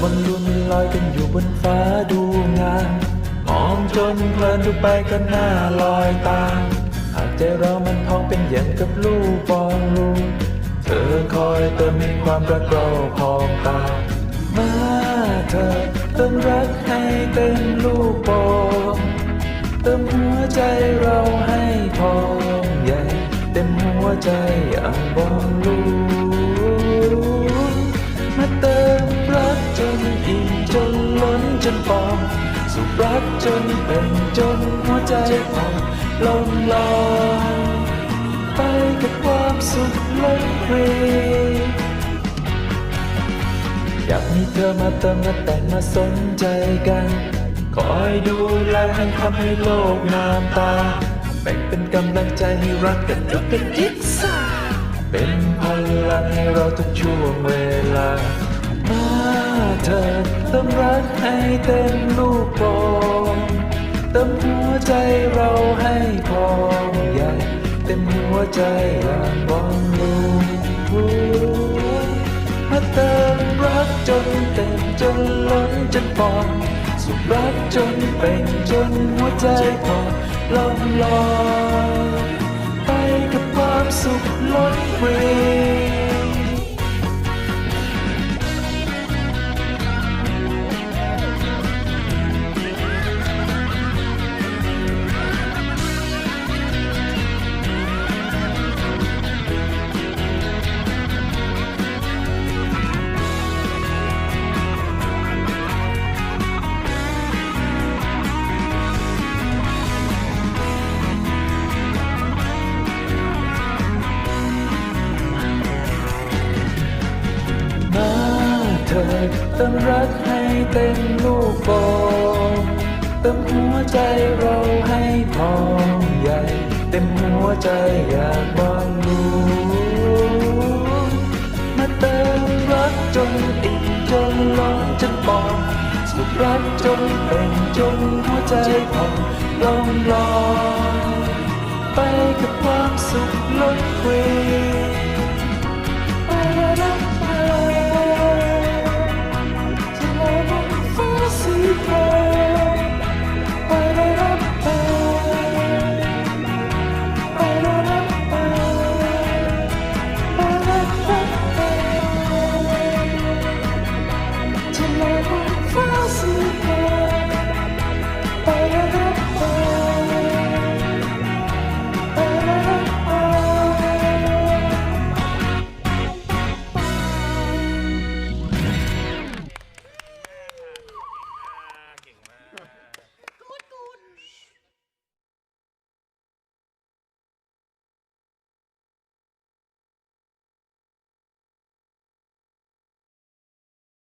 บอลลูนลอยกันอยู่บนฟ้าดูงามมองจนเพลินดูไปก็น่าลอยตามหากใจเรามันพองเป็นอย่างกับลูกบอลลูนเธอคอยเติมให้ความรักเราพองตามาเธอเติมรักให้เต็มลูกโป่งเติมหัวใจเราให้พองใหญ่เต็มหัวใจอย่างบอลลูน นปองสุขรักจนเป็นจนหัวใจพองลงลอยไปกับความสุขล้นเพลงอยากมีเธอมาเติมมาแต่งมาสนใจกัน คอยดูแลให้ทำให้โลกงามตาแบ่งเป็นกำลังใจให้รักกันทุกเป็นยิกซ่าเป็นพลังให้เราทุกช่วงเวลามา เธอเติมรักให้เต็มลูกโป่งเติมหัวใจเราให้พองใหญ่เต็มหัวใจอย่างบอลลูนมาเติมรักจนเต็มจนล้นจนปองสุขรักจนเป็นจนหัวใจพองลองลอยไปกับความสุขล้นเพลง เธอเติมรักให้เต็มลูกโป่งเติมหัวใจเราให้พองใหญ่ เต็มหัวใจอยากบอลลูนมาเติมรักจนอิ่มจนล้นจนปองสุขรักจนเป็นจนหัวใจพองลองลอยไปกับความสุขล้นเพลง